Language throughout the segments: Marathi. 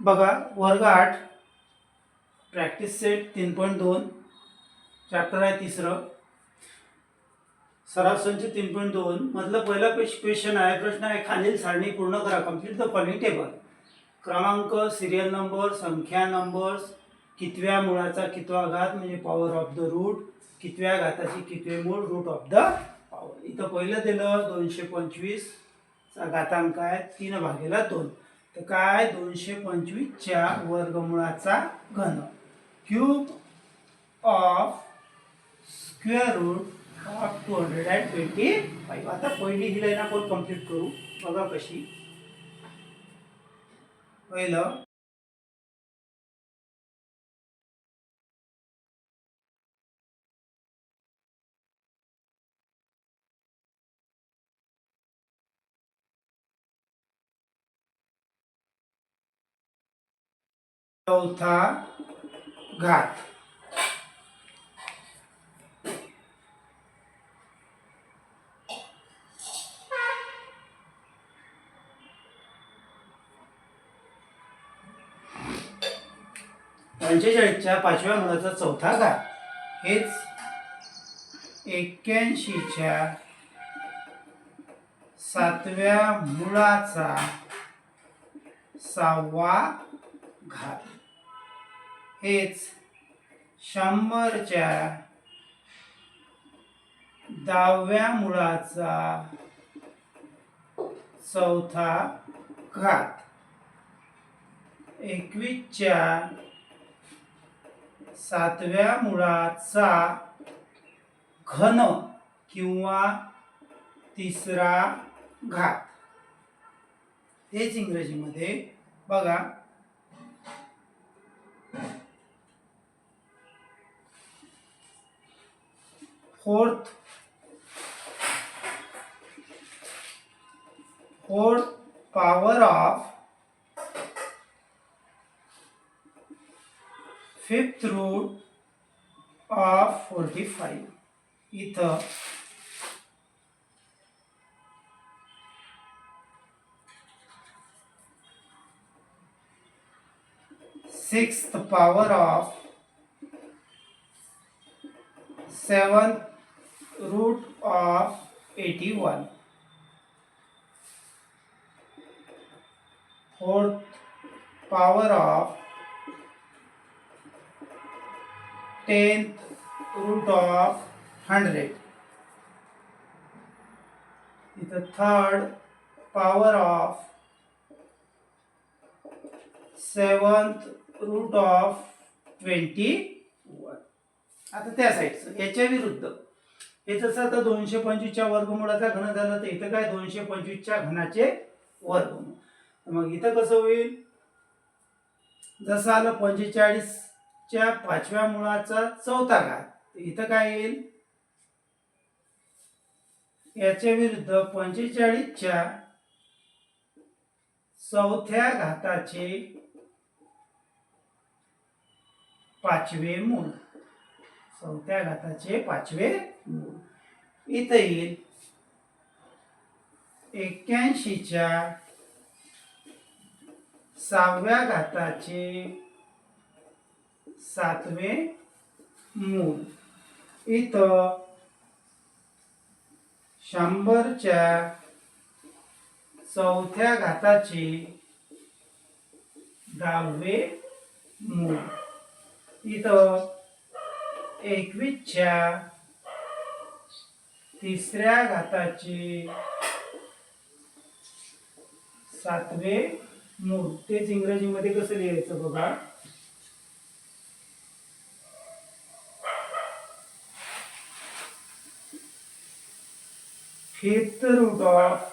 बघा वर्ग आठ. प्रॅक्टिस सेट तीन पॉईंट दोन. चॅप्टर आहे तिसरं. सराव संच तीन पॉईंट दोन. मधलं पहिला पेश क्वेश्चन आहे प्रश्न आहे खालील सारणी पूर्ण करा. कंप्लीट द फॉलोइंग टेबल क्रमांक सिरियल नंबर संख्या नंबर्स कितव्या मुळाचा कितवा घात म्हणजे पॉवर ऑफ द रूट कितव्या घाताची कितवे मूळ रूट ऑफ द पॉवर इथं पहिलं दिलं दोनशे पंचवीस. चा घातांक आहे तीन भागेला दोन. तर काय? दोनशे पंचवीसच्या वर्गमुळाचा घन. Cube of square root of two hundred and twenty five आता पहिली ही लाईन आपण कंप्लीट करू. बघा कशी. पहिलं चौथा घात. पंचेचाळीसच्या पाचव्या मुलाचा चौथा घात. हेच एक्क्याऐंशीच्या सातव्या मुळाचा सहावा घात. हेच शंभरच्या दहाव्या मुळाचा चौथा घात. एकवीसच्या सातव्या मुळाचा घन किंवा तिसरा घात. हेच इंग्रजीमध्ये बघा. Fourth fourth power of fifth root of 45 इथं sixth power of seventh root of 81 fourth power of tenth root of 100 the third power of 7th root of 21 आता त्या साईडचं याच्या विरुद्ध हे जसं आता दोनशे पंचवीसच्या वर्गमुळाचा घन झाला तर इथं काय दोनशे पंचवीसच्या घनाचे वर्गमूळ. मग इथं कसं होईल? जसं आलं पंचेचाळीसच्या पाचव्या मुळाचा चौथा घात इथं काय येईल? याच्या विरुद्ध पंचेचाळीसच्या चौथ्या घाताचे पाचवे मूळ. चौथ्या घाताचे पाचवे इथं येईल एक्क्याऐंशीच्या सहाव्या घाताचे सातवे मूल. इथं शंभरच्या चौथ्या घाताचे दहावे मूल. इथं एकवीसच्या तिसऱ्या घाताचे सातवे मूळ. तेच इंग्रजीमध्ये कसं लिहायचं बघा? Fifth root of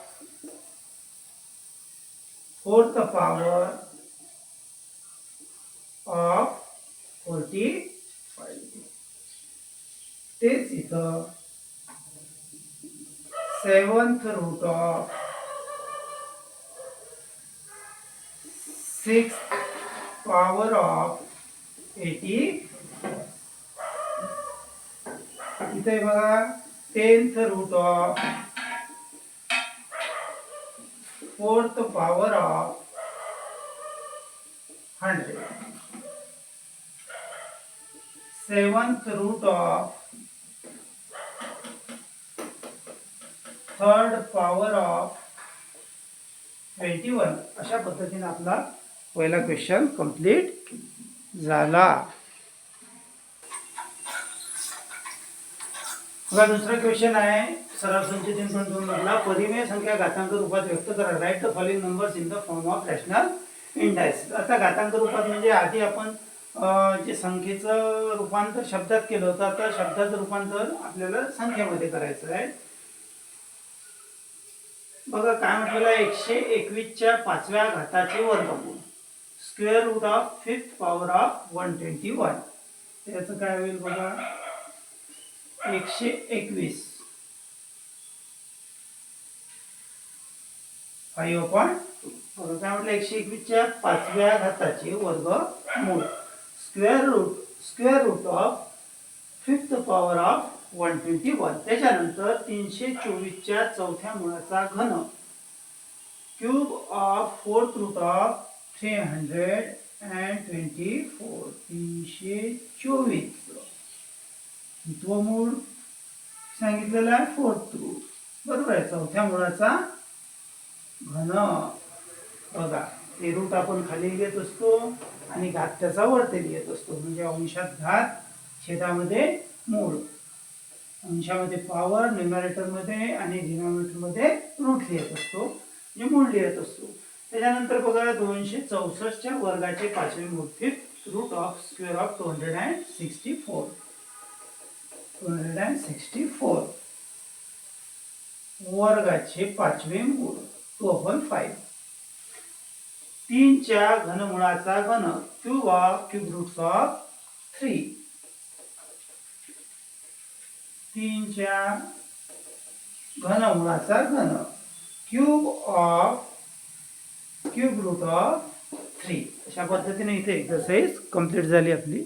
fourth power of forty five तेच इथं seventh root of six power of eighty इथे बघा tenth root of fourth power of hundred seventh root of third power of twenty one अशा पद्धतीने आपला पहिला क्वेश्चन कंप्लीट झाला. बघा दुसरा क्वेश्चन आहे. सराव संच तीन पॉईंट दोन मधला परिमेय संख्या घातांक रूपात व्यक्त करा. Write the following numbers in the form of rational indices आता घातांक रूपात म्हणजे आधी आपण जे संख्येचं रूपांतर शब्दात केलं होतं आता शब्दाचं रूपांतर आपल्याला संख्येमध्ये करायचं आहे. बघा काय म्हटलेलं आहे? एकशे एकवीसच्या पाचव्या घाताचे वर्गमूळ square root of fifth power of one twenty one त्याचं काय होईल बघा? एकशे एकवीस. फाईव्ह पॉईंट बघा काय म्हटलं? एकशे एकवीसच्या पाचव्या घाताचे वर्गमूळ square root square root of fifth power of one twenty one. त्याच्यानंतर तीनशे चोवीसच्या चौथ्या मुळाचा घन. Cube of fourth root of three hundred and twenty four. तीनशे चोवीस. तो मूळ सांगितलेलं आहे फोर्थ रूट. बरोबर आहे चौथ्या मुळाचा घन. बघा ते रूट आपण खाली घेत असतो आणि घात त्याचा वरती घेत असतो. म्हणजे अंशात घात छेदामध्ये मूळ. अंशामध्ये पॉवर न्युमरेटरमध्ये आणि डिनॉमिनेटरमध्ये रूट लिहित असतो म्हणजे मूळ लिहित असतो. त्याच्यानंतर बघा दोनशे चौसष्टच्या वर्गाचे पाचवे मूर्तीत root of square of two hundred and sixty four two hundred and sixty four वर्गाचे पाचवे मूळ टू अपॉन फाईव्ह तीनच्या घनमुळाचा घन cube of cube roots of three तीनच्या घनमुळाचा घन cube of cube root of three अशा पद्धतीने इथे एक्सरसाइज कंप्लीट झाली आपली.